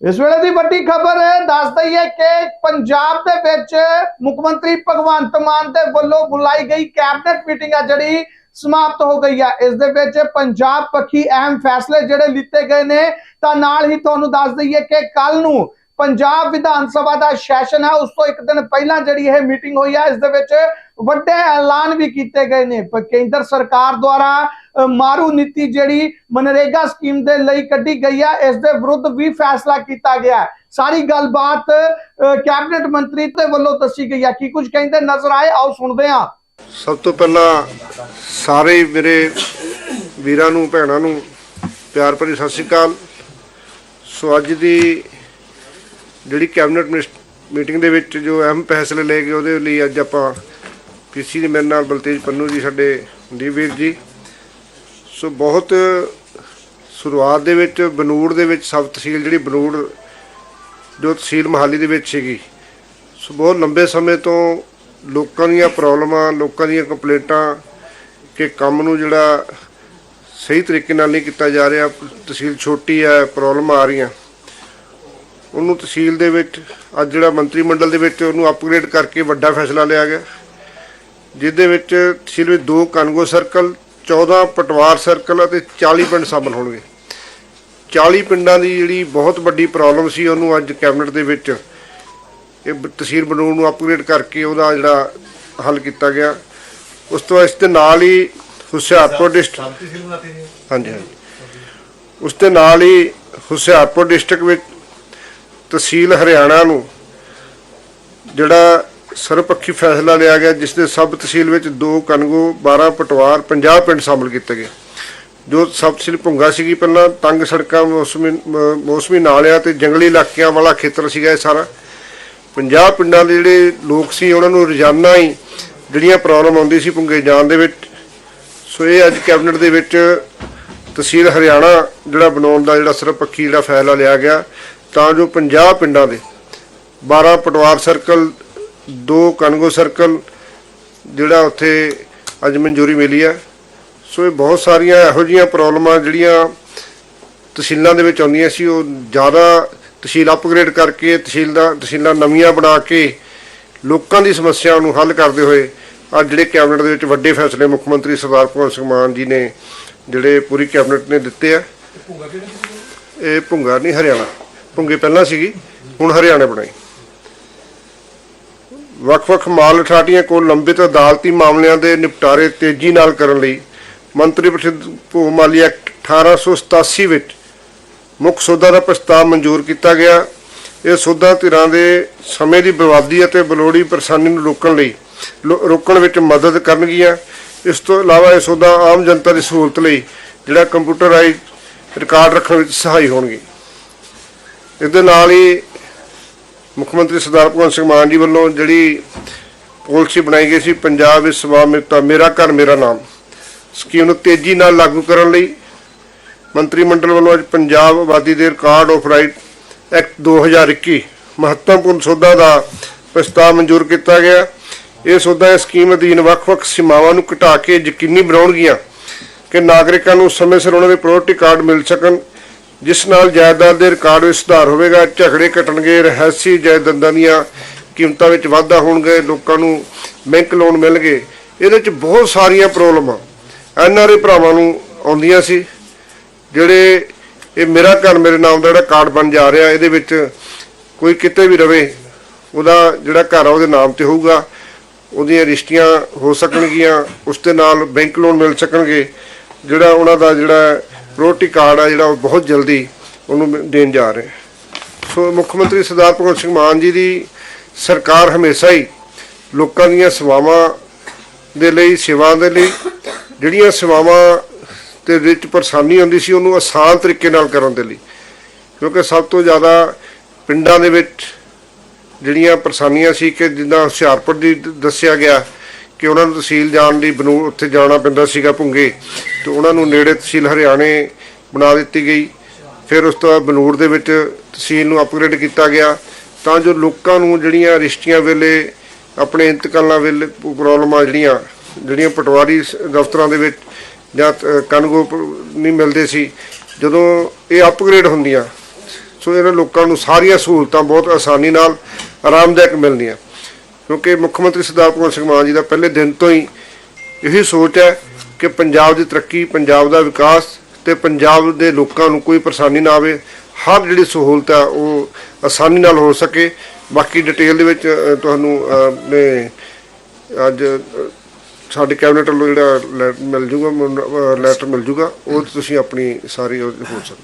ਇਸ ਵੇਲੇ ਦੀ ਵੱਡੀ ਖਬਰ ਦੱਸ ਦਈਏ ਕਿ ਪੰਜਾਬ ਦੇ ਵਿੱਚ ਮੁੱਖ ਮੰਤਰੀ ਭਗਵੰਤ ਮਾਨ ਦੇ ਵੱਲੋਂ ਬੁਲਾਈ ਗਈ ਕੈਬਨਿਟ ਮੀਟਿੰਗ ਆ ਜਿਹੜੀ ਸਮਾਪਤ ਹੋ ਗਈ ਆ। ਇਸ ਦੇ ਵਿੱਚ ਪੰਜਾਬ ਪੱਖੀ ਅਹਿਮ ਫੈਸਲੇ ਜਿਹੜੇ ਲਿੱਤੇ ਗਏ ਨੇ, ਤਾਂ ਨਾਲ ਹੀ ਤੁਹਾਨੂੰ ਦੱਸ ਦਈਏ ਕਿ ਕੱਲ ਨੂੰ ਪੰਜਾਬ ਵਿਧਾਨ ਸਭਾ ਦਾ ਸੈਸ਼ਨ ਹੈ ਉਸ ਤੋਂ ਇੱਕ ਦਿਨ ਪਹਿਲਾਂ ਜਿਹੜੀ ਇਹ ਮੀਟਿੰਗ ਹੋਈ ਹੈ ਇਸ ਦੇ ਵਿੱਚ ਵੱਡੇ ਐਲਾਨ ਵੀ ਕੀਤੇ ਗਏ ਨੇ। ਕੇਂਦਰ ਸਰਕਾਰ ਦੁਆਰਾ ਮਾਰੂ ਨੀਤੀ ਜਿਹੜੀ ਮਨਰੇਗਾ ਸਕੀਮ ਦੇ ਲਈ ਕੱਢੀ ਗਈ ਹੈ, ਇਸ ਦੇ ਵਿਰੁੱਧ ਵੀ ਫੈਸਲਾ ਕੀਤਾ ਗਿਆ ਸਾਰੀ ਗੱਲਬਾਤ ਕੈਬਨਿਟ ਮੰਤਰੀ ਦੇ ਵੱਲੋਂ ਦੱਸੀ ਗਈ ਹੈ। ਕੀ ਕੁਝ ਕਹਿੰਦੇ ਨਜ਼ਰ ਆਏ? ਆਓ ਸੁਣਦੇ ਹਾਂ। ਸਭ ਤੋਂ ਪਹਿਲਾਂ ਸਾਰੇ ਮੇਰੇ ਵੀਰਾਂ ਨੂੰ, ਭੈਣਾਂ ਨੂੰ ਪਿਆਰ ਭਰੀ ਸਤਿ ਸ਼੍ਰੀ ਅਕਾਲ। ਸੋ ਅੱਜ ਦੀ ਜਿਹੜੀ ਕੈਬਨਿਟ ਮਿਸ- ਮੀਟਿੰਗ ਦੇ ਵਿੱਚ ਜੋ ਅਹਿਮ ਫੈਸਲੇ ਲਏ ਗਏ, ਉਹਦੇ ਲਈ ਅੱਜ ਆਪਾਂ ਪੀਸੀ ਦੇ ਮੇਰੇ ਨਾਲ ਬਲਤੇਜ ਪੰਨੂ ਜੀ, ਸਾਡੇ ਦੀ ਵੀਰ ਜੀ ਸੋ ਬਹੁਤ ਸ਼ੁਰੂਆਤ ਦੇ ਵਿੱਚ, ਬਨੂੜ ਦੇ ਵਿੱਚ, ਸਬ ਤਹਿਸੀਲ ਜਿਹੜੀ ਬਨੂੜ, ਜੋ ਤਹਿਸੀਲ ਮਹਾਲੀ ਦੇ ਵਿੱਚ ਸੀਗੀ। ਸੋ ਬਹੁਤ ਲੰਬੇ ਸਮੇਂ ਤੋਂ ਲੋਕਾਂ ਦੀਆਂ ਪ੍ਰੋਬਲਮਾਂ, ਲੋਕਾਂ ਦੀਆਂ ਕੰਪਲੇਂਟਾਂ ਕਿ ਕੰਮ ਨੂੰ ਜਿਹੜਾ ਸਹੀ ਤਰੀਕੇ ਨਾਲ ਨਹੀਂ ਕੀਤਾ ਜਾ ਰਿਹਾ, ਤਹਿਸੀਲ ਛੋਟੀ ਹੈ, ਪ੍ਰੋਬਲਮ ਆ ਰਹੀਆਂ। ਉਹਨੂੰ ਤਹਿਸੀਲ ਦੇ ਵਿੱਚ, ਅੱਜ ਜਿਹੜਾ ਮੰਤਰੀ ਮੰਡਲ ਦੇ ਵਿੱਚ ਉਹਨੂੰ ਅਪਗ੍ਰੇਡ ਕਰਕੇ ਵੱਡਾ ਫੈਸਲਾ ਲਿਆ ਗਿਆ। ਜਿਹਦੇ ਵਿੱਚ ਤਹਿਸੀਲ ਵਿੱਚ ਦੋ ਕਾਨਗੋ ਸਰਕਲ 14 ਪਟਵਾਰ ਸਰਕਲ ਅਤੇ 40 ਪਿੰਡ ਸ਼ਾਮਲ ਹੋਣਗੇ। 40 ਪਿੰਡਾਂ ਦੀ ਜਿਹੜੀ ਬਹੁਤ ਵੱਡੀ ਪ੍ਰੋਬਲਮ ਸੀ ਉਹਨੂੰ ਅੱਜ ਕੈਬਨਿਟ ਦੇ ਵਿੱਚ ਇਹ ਤਹਿਸੀਲ ਬਣਾਉਣ ਨੂੰ ਅਪਗ੍ਰੇਡ ਕਰਕੇ ਉਹਦਾ ਜਿਹੜਾ ਹੱਲ ਕੀਤਾ ਗਿਆ। ਉਸ ਤੋਂ ਇਸ ਦੇ ਨਾਲ ਹੀ ਹੁਸ਼ਿਆਰਪੁਰ ਡਿਸਟ੍ਰਿਕਟ ਹਾਂਜੀ ਹਾਂਜੀ। ਉਸ ਦੇ ਨਾਲ ਹੀ ਹੁਸ਼ਿਆਰਪੁਰ ਡਿਸਟ੍ਰਿਕਟ ਵਿੱਚ ਤਹਿਸੀਲ ਹਰਿਆਣਾ ਨੂੰ ਜਿਹੜਾ ਸਰਵਪੱਖੀ ਫੈਸਲਾ ਲਿਆ ਗਿਆ, ਜਿਸ ਦੇ ਸਬ ਤਹਿਸੀਲ ਵਿੱਚ ਦੋ ਕਨਗੋ 12 ਪਟਵਾਰ 50 ਪਿੰਡ ਸ਼ਾਮਲ ਕੀਤੇ ਗਏ। ਜੋ ਸਬ ਤਹਿਸੀਲ ਭੁੰਗਾ ਸੀਗੀ ਪਹਿਲਾਂ, ਤੰਗ ਸੜਕਾਂ, ਮੌਸਮੀ ਮੌਸਮੀ ਨਾਲਿਆਂ ਤੇ ਜੰਗਲੀ ਇਲਾਕਿਆਂ ਵਾਲਾ ਖੇਤਰ ਸੀਗਾ ਇਹ ਸਾਰਾ। 50 ਪਿੰਡਾਂ ਦੇ ਜਿਹੜੇ ਲੋਕ ਸੀ, ਉਹਨਾਂ ਨੂੰ ਰੋਜ਼ਾਨਾ ਹੀ ਜਿਹੜੀਆਂ ਪ੍ਰੋਬਲਮ ਆਉਂਦੀ ਸੀ ਭੁੰਗੇ ਜਾਣ ਦੇ ਵਿੱਚ। ਸੋ ਇਹ ਅੱਜ ਕੈਬਨਿਟ ਦੇ ਵਿੱਚ ਤਹਿਸੀਲ ਹਰਿਆਣਾ ਜਿਹੜਾ ਬਣਾਉਣ ਦਾ, ਜਿਹੜਾ ਸਰਵਪੱਖੀ ਜਿਹੜਾ ਫੈਸਲਾ ਲਿਆ ਗਿਆ, ਤਾਂ ਜੋ 50 ਪਿੰਡਾਂ ਦੇ 12 ਪਟਵਾਰ ਸਰਕਲ ਦੋ ਕਨਗੋ ਸਰਕਲ ਜਿਹੜਾ ਉੱਥੇ ਅੱਜ ਮਨਜ਼ੂਰੀ ਮਿਲੀ ਹੈ ਸੋ ਇਹ ਬਹੁਤ ਸਾਰੀਆਂ ਇਹੋ ਜਿਹੀਆਂ ਪ੍ਰੋਬਲਮਾਂ ਜਿਹੜੀਆਂ ਤਹਿਸੀਲਾਂ ਦੇ ਵਿੱਚ ਆਉਂਦੀਆਂ ਸੀ, ਉਹ ਜ਼ਿਆਦਾ ਤਹਿਸੀਲ ਅਪਗ੍ਰੇਡ ਕਰਕੇ ਤਹਿਸੀਲ ਦਾ ਤਹਿਸੀਲਾਂ ਨਵੀਆਂ ਬਣਾ ਕੇ ਲੋਕਾਂ ਦੀ ਸਮੱਸਿਆ ਨੂੰ ਹੱਲ ਕਰਦੇ ਹੋਏ ਅੱਜ ਜਿਹੜੇ ਕੈਬਨਿਟ ਦੇ ਵਿੱਚ ਵੱਡੇ ਫੈਸਲੇ ਮੁੱਖ ਮੰਤਰੀ ਸਰਦਾਰ ਭਗਵੰਤ ਸਿੰਘ ਮਾਨ ਜੀ ਨੇ ਜਿਹੜੇ ਪੂਰੀ ਕੈਬਨਿਟ ਨੇ ਦਿੱਤੇ ਆ। ਇਹ ਭੁੰਗਾ ਨਹੀਂ, ਹਰਿਆਣਾ। ਭੁੰਗੇ ਪਹਿਲਾਂ ਸੀਗੀ, ਹੁਣ ਹਰਿਆਣਾ ਬਣਾਈ। ਵੱਖ-ਵੱਖ ਮਾਲ ਅਥਾਰਟੀਆਂ ਕੋਲ ਲੰਬਿਤ ਅਦਾਲਤੀ ਮਾਮਲਿਆਂ ਦੇ ਨਿਪਟਾਰੇ ਤੇਜ਼ੀ ਨਾਲ ਕਰਨ ਲਈ ਮੰਤਰੀ ਪ੍ਰੀਸ਼ਦ ਭੂ ਮਾਲੀ ਐਕਟ 1887 ਵਿੱਚ ਮੁੱਖ ਸੋਧਾਂ ਦਾ ਪ੍ਰਸਤਾਵ ਮਨਜ਼ੂਰ ਕੀਤਾ ਗਿਆ। ਇਹ ਸੋਧਾਂ ਧਿਰਾਂ ਦੇ ਸਮੇਂ ਦੀ ਬਰਬਾਦੀ ਅਤੇ ਬਲੋੜੀ ਪਰੇਸ਼ਾਨੀ ਨੂੰ ਰੋਕਣ ਲਈ ਲੋ- ਰੋਕਣ ਵਿੱਚ ਮਦਦ ਕਰਨਗੀਆਂ। ਇਸ ਤੋਂ ਇਲਾਵਾ ਇਹ ਸੋਧਾਂ ਆਮ ਜਨਤਾ ਦੀ ਸਹੂਲਤ ਲਈ ਜਿਹੜਾ ਕੰਪਿਊਟਰਾਈਜ਼ ਰਿਕਾਰਡ ਰੱਖਣ ਵਿੱਚ ਸਹਾਈ ਹੋਣਗੇ। ਇਸ ਦੇ ਨਾਲ ਹੀ ਮੁੱਖ ਮੰਤਰੀ ਸਰਦਾਰ ਭਗਵੰਤ ਸਿੰਘ ਮਾਨ ਜੀ ਵੱਲੋਂ ਜਿਹੜੀ ਪਾਲਿਸੀ ਬਣਾਈ ਗਈ ਸੀ, ਪੰਜਾਬ ਵਿੱਚ ਸਵਾਮਿਲਤਾ ਮੇਰਾ ਘਰ, ਮੇਰਾ ਨਾਮ। ਸਕੀਮ ਨੂੰ ਤੇਜ਼ੀ ਨਾਲ ਲਾਗੂ ਕਰਨ ਲਈ ਮੰਤਰੀ ਮੰਡਲ ਵੱਲੋਂ ਅੱਜ ਪੰਜਾਬ ਆਬਾਦੀ ਦੇ ਰਿਕਾਰਡ ਆਫ ਰਾਈਟ ਐਕਟ 2021 ਮਹੱਤਵਪੂਰਨ ਸੋਧਾਂ ਦਾ ਪ੍ਰਸਤਾਵ ਮਨਜ਼ੂਰ ਕੀਤਾ ਗਿਆ। ਇਹ ਸੋਧਾਂ ਇਸ ਸਕੀਮ ਅਧੀਨ ਵੱਖ-ਵੱਖ ਸੀਮਾਵਾਂ ਨੂੰ ਘਟਾ ਕੇ ਯਕੀਨੀ ਬਣਾਉਣਗੀਆਂ ਕਿ ਨਾਗਰਿਕਾਂ ਨੂੰ ਸਮੇਂ ਸਿਰ ਉਹਨਾਂ ਦੇ ਪ੍ਰਾਪਰਟੀ ਕਾਰਡ ਮਿਲ ਸਕਣ। ਜਿਸ ਨਾਲ ਜਾਇਦਾਦ ਦੇ ਰਿਕਾਰਡ ਵਿੱਚ ਸੁਧਾਰ ਹੋਵੇਗਾ, ਝਗੜੇ ਘਟਣਗੇ, ਰਹਿਸੀ ਜਾਇਦਾਦਾਂ ਦੀਆਂ ਕੀਮਤਾਂ ਵਿੱਚ ਵਾਧਾ ਹੋਣਗੇ, ਲੋਕਾਂ ਨੂੰ ਬੈਂਕ ਲੋਨ ਮਿਲਣਗੇ। ਇਹਦੇ ਵਿੱਚ ਬਹੁਤ ਸਾਰੀਆਂ ਪ੍ਰੋਬਲਮਾਂ ਐਨਆਰਏ ਭਰਾਵਾਂ ਨੂੰ ਆਉਂਦੀਆਂ ਸੀ, ਜਿਹੜੇ ਇਹ ਮੇਰਾ ਘਰ, ਮੇਰੇ ਨਾਮ ਦਾ ਜਿਹੜਾ ਕਾਰਡ ਬਣ ਜਾ ਰਿਹਾ, ਇਹਦੇ ਵਿੱਚ ਕੋਈ ਕਿਤੇ ਵੀ ਰਵੇ, ਉਹਦਾ ਜਿਹੜਾ ਘਰ ਆ, ਉਹਦੇ ਨਾਮ ਤੇ ਹੋਊਗਾ। ਉਹਦੀਆਂ ਰਜਿਸਟਰੀਆਂ ਹੋ ਸਕਣਗੀਆਂ, ਉਸ ਦੇ ਨਾਲ ਬੈਂਕ ਲੋਨ ਮਿਲ ਸਕਣਗੇ। ਜਿਹੜਾ ਉਹਨਾਂ ਦਾ ਜਿਹੜਾ ਰੋਟੀ ਕਾਰਡ ਆ ਜਿਹੜਾ ਉਹ ਬਹੁਤ ਜਲਦੀ ਉਹਨੂੰ ਦੇਣ ਜਾ ਰਹੇ ਸੋ ਮੁੱਖ ਮੰਤਰੀ ਸਰਦਾਰ ਭਗਵੰਤ ਸਿੰਘ ਮਾਨ ਜੀ ਦੀ ਸਰਕਾਰ ਹਮੇਸ਼ਾ ਹੀ ਲੋਕਾਂ ਦੀਆਂ ਸੇਵਾਵਾਂ ਦੇ ਲਈ ਸੇਵਾ ਦੇ ਲਈ, ਜਿਹੜੀਆਂ ਸੇਵਾਵਾਂ ਤੇ ਵਿੱਚ ਪਰੇਸ਼ਾਨੀ ਆਉਂਦੀ ਸੀ, ਉਹਨੂੰ ਆਸਾਨ ਤਰੀਕੇ ਨਾਲ ਕਰਨ ਦੇ ਲਈ। ਕਿਉਂਕਿ ਸਭ ਤੋਂ ਜ਼ਿਆਦਾ ਪਿੰਡਾਂ ਦੇ ਵਿੱਚ ਜਿਹੜੀਆਂ ਪਰੇਸ਼ਾਨੀਆਂ ਸੀ ਕਿ ਜਿੱਦਾਂ ਹੁਸ਼ਿਆਰਪੁਰ ਦੀ, ਦੱਸਿਆ ਗਿਆ ਕਿ ਉਹਨਾਂ ਨੂੰ ਤਹਿਸੀਲ ਜਾਣ ਲਈ ਬਨੂਰ ਉੱਥੇ ਜਾਣਾ ਪੈਂਦਾ ਸੀਗਾ ਭੁੰਗੇ ਤੇ ਉਹਨਾਂ ਨੂੰ ਨੇੜੇ ਤਹਿਸੀਲ ਹਰਿਆਣੇ ਬਣਾ ਦਿੱਤੀ ਗਈ। ਫਿਰ ਉਸ ਤੋਂ ਬਾਅਦ ਬਨੂਰ ਦੇ ਵਿੱਚ ਤਹਿਸੀਲ ਨੂੰ ਅਪਗ੍ਰੇਡ ਕੀਤਾ ਗਿਆ। ਤਾਂ ਜੋ ਲੋਕਾਂ ਨੂੰ ਜਿਹੜੀਆਂ ਰਿਸ਼ਤੀਆਂ ਵੇਲੇ ਆਪਣੇ ਇੰਤਕਾਲਾਂ ਵੇਲੇ ਪ੍ਰੋਬਲਮਾਂ ਜਿਹੜੀਆਂ ਜਿਹੜੀਆਂ ਪਟਵਾਰੀ ਸ- ਦਫ਼ਤਰਾਂ ਦੇ ਵਿੱਚ ਜਾਂ ਅ, ਕਨਗੋ ਨਹੀਂ ਮਿਲਦੇ ਸੀ ਜਦੋਂ ਇਹ ਅਪਗ੍ਰੇਡ ਹੁੰਦੀਆਂ ਸੋ ਇਹਨਾਂ ਲੋਕਾਂ ਨੂੰ ਸਾਰੀਆਂ ਸਹੂਲਤਾਂ ਬਹੁਤ ਆਸਾਨੀ ਨਾਲ ਆਰਾਮਦਾਇਕ ਮਿਲਦੀਆਂ। ਕਿਉਂਕਿ ਮੁੱਖ ਮੰਤਰੀ ਸਰਦਾਰ ਭਗਵੰਤ ਸਿੰਘ ਮਾਨ ਜੀ ਦਾ ਪਹਿਲੇ ਦਿਨ ਤੋਂ ਹੀ ਇਹੀ ਸੋਚ ਹੈ ਕਿ ਪੰਜਾਬ ਦੀ ਤਰੱਕੀ ਪੰਜਾਬ ਦਾ ਵਿਕਾਸ ਤੇ ਪੰਜਾਬ ਦੇ ਲੋਕਾਂ ਨੂੰ ਕੋਈ ਪਰੇਸ਼ਾਨੀ ਨਾ ਆਵੇ। ਹਰ ਜਿਹੜੀ ਸਹੂਲਤ ਹੈ ਉਹ ਆਸਾਨੀ ਨਾਲ ਹੋ ਸਕੇ। ਬਾਕੀ ਡਿਟੇਲ ਦੇ ਵਿੱਚ ਤੁਹਾਨੂੰ ਅ, ਅੱਜ ਅ, ਸਾਡੇ ਕੈਬਨਿਟ ਵੱਲੋਂ ਜਿਹੜਾ ਲੈ- ਮਿਲ ਜੂਗਾ ਲੈਟਰ ਮਿਲ ਜੂਗਾ ਉਹ ਤੁਸੀਂ ਆਪਣੀ ਸਾਰੀ ਉਹ ਹੋ ਸਕਦੀ